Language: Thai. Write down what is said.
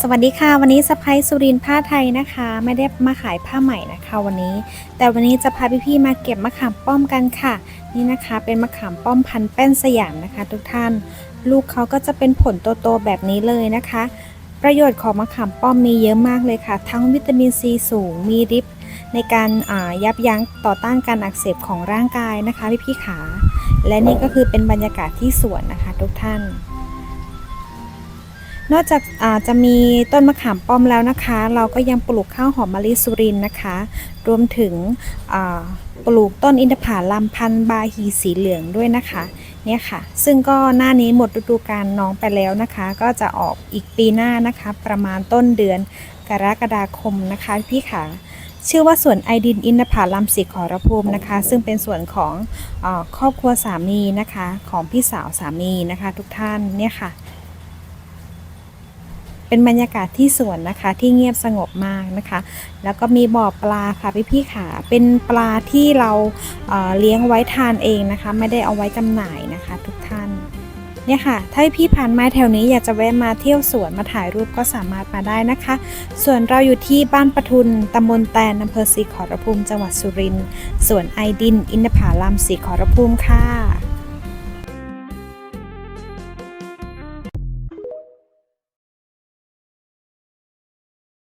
สวัสดีค่ะ วันนี้สะพายสุรินผ้าไทยนะคะ ไม่ได้มาขายผ้าใหม่นะคะวันนี้ แต่วันนี้จะพาพี่ๆมาเก็บมะขามป้อมกันค่ะ นี่นะคะเป็นมะขามป้อมพันแป้นสยามนะคะ ทุกท่าน ลูกเขาก็จะเป็นผลโตๆแบบนี้เลยนะคะ ประโยชน์ของมะขามป้อมมีเยอะมากเลยค่ะ ทั้งวิตามินซีสูงมีฤทธิ์ในการยับยั้งต่อต้านการอักเสบของร่างกายนะคะพี่ๆขา และนี่ก็คือเป็นบรรยากาศที่สวนนะคะ ทุกท่าน นอกจากอาจะมีต้นมะขามป้อมแล้วนะคะ เราก็ยังปลูกข้าวหอมมะลิสุรินนะคะ รวมถึงปลูกต้นอินทผลัมพันธ์บาฮีสีเหลืองด้วยนะคะเนี่ยค่ะ ซึ่งก็หน้านี้หมดฤดูกาลน้องไปแล้วนะคะ ก็จะออกอีกปีหน้านะคะ ประมาณต้นเดือนกรกฎาคมนะคะพี่ค่ะชื่อว่าสวนไอดินอินทผลัมสีขอรภูมินะคะ ซึ่งเป็นส่วนของอครอบครัวสามีนะคะ ของพี่สาวสามีนะคะ ทุกท่านเนี่ยค่ะ เป็นบรรยากาศที่สวนนะคะที่เงียบสงบมากนะคะ แล้วก็มีบ่อปลาค่ะพี่พี่ขาเป็นปลาที่เราเเลี้ยงไว้ทานเองนะคะ ไม่ได้เอาไว้จำหน่ายนะคะทุกท่านเนี่ยค่ะ ถ้าพี่ผ่านมาแถวนี้อยากจะแวะมาเที่ยวสวนมาถ่ายรูปก็สามารถมาได้นะคะ ส่วนเราอยู่ที่บ้านปทุนตำบลแตนอำเภอศรีขอรภูมิจังหวัดสุรินทร์สวนไอดิน อินทผาลัมศรีขอรภูมิค่ะ